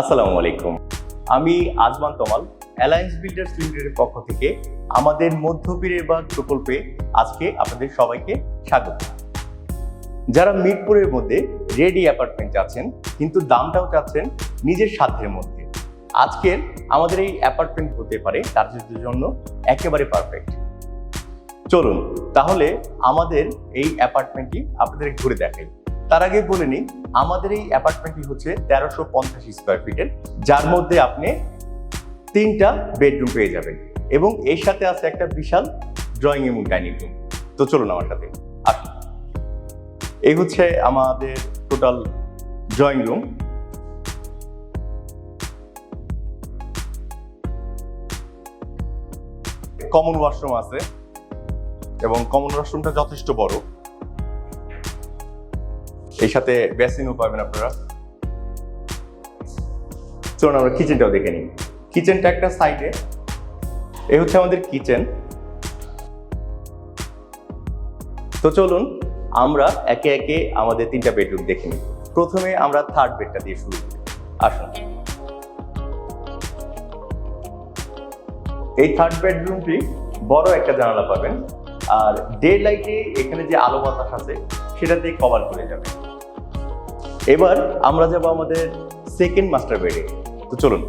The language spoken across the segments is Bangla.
আসসালামু আলাইকুম। আমি আজমান তমাল অ্যালায়েন্স বিল্ডার্স লিমিটেডের পক্ষ থেকে আমাদের মধ্যপীরের বাগ প্রকল্পে আজকে আপনাদের সবাইকে স্বাগত। যারা মিরপুরের মধ্যে রেডি অ্যাপার্টমেন্ট চাচ্ছেন, কিন্তু দামটাও চাচ্ছেন নিজের সাধ্যের মধ্যে। আজকের আমাদের এই অ্যাপার্টমেন্ট হতে পারে তার জন্য একেবারে পারফেক্ট। চলুন, তাহলে আমাদের এই অ্যাপার্টমেন্টটি আপনাদের ঘুরে দেখাই। তার আগে বলে নিই আমাদের এই অ্যাপার্টমেন্টটি হচ্ছে তেরোশো পঞ্চাশ স্কোয়ার ফিটের যার মধ্যে আপনি তিনটা বেডরুম পেয়ে যাবেন এবং এর সাথে আছে একটা বিশাল ড্রয়িং এবং ডাইনিং রুম তো চলুন আমার সাথে আসুন। এই হচ্ছে আমাদের total drawing room common washroom আছে এবং কমন ওয়াশরুমটা যথেষ্ট বড়। এই সাথে বেসিনও পাবেন আপনারা। চলুন আমরা কিচেনটাও দেখে নিই। কিচেনটা একটা সাইডে এই হচ্ছে আমাদের কিচেন তো চলুন, আমরা একে একে আমাদের তিনটা বেডরুম দেখে নিই। প্রথমে আমরা থার্ড বেডটা দিয়ে শুরু করি। আসুন। এই থার্ড বেডরুমটি বড় একটা জানালা পাবেন। আর ডে লাইটে এখানে যে আলো বাতাস আছে সেটা কভার করে যাবে। এবার আমরা যাব আমাদের সেকেন্ড মাস্টার বেডে তো চলুন।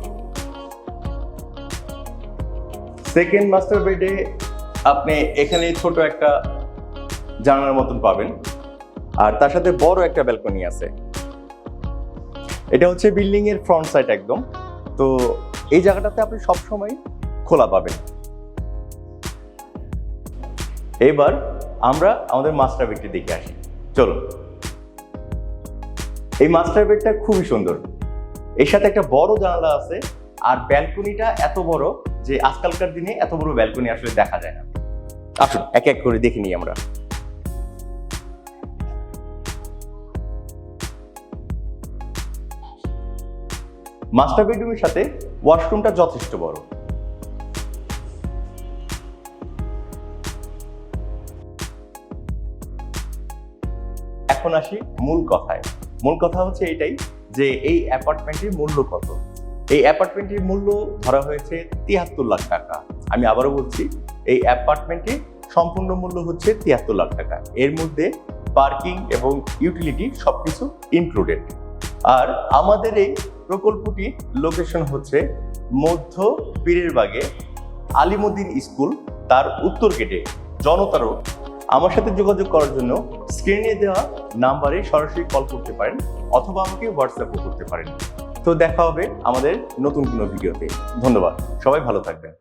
সেকেন্ড মাস্টার বেডে আপনি এখানে ছোট একটা জানালার মতন পাবেন। আর তার সাথে বড় একটা ব্যালকনি আছে। এটা হচ্ছে বিল্ডিং এর ফ্রন্ট সাইড একদম। তো এই জায়গাটাতে আপনি সব সময় খোলা পাবেন। এবার আমরা আমাদের মাস্টার বেডটি দেখে আসি। চলুন এই মাস্টার বেডটা খুবই সুন্দর। এর সাথে একটা বড় জানালা আছে, আর ব্যালকনিটা এত বড় যে আজকালকার দিনে এত বড় ব্যালকনি আসলে দেখা যায় না। আসুন, এক এক করে দেখে নিই আমরা। মাস্টার বেডরুমের সাথে ওয়াশরুমটা যথেষ্ট বড়। এখন আসি মূল কথায়। মূল কথা হচ্ছে এটাই যে এই অ্যাপার্টমেন্টের মূল্য কত? এই অ্যাপার্টমেন্টের মূল্য ধরা হয়েছে তিয়াত্তর লাখ টাকা। আমি আবারও বলছি, এই অ্যাপার্টমেন্টের সম্পূর্ণ মূল্য হচ্ছে তিয়াত্তর লাখ টাকা। এর মধ্যে পার্কিং এবং ইউটিলিটি সবকিছু ইনক্লুডেড আর আমাদের এই প্রকল্পটি লোকেশন হচ্ছে মধ্য পীরের বাগে আলিমুদ্দিন স্কুল, তার উত্তর গেটে জনতা রোড আমার সাথে যোগাযোগ করার জন্য স্ক্রিনে দেওয়া নাম্বারে সরাসরি কল করতে পারেন অথবা আমাকে হোয়াটসঅ্যাপও করতে পারেন। তো দেখা হবে আমাদের নতুন কোনো ভিডিওতে ধন্যবাদ। সবাই ভালো থাকবেন।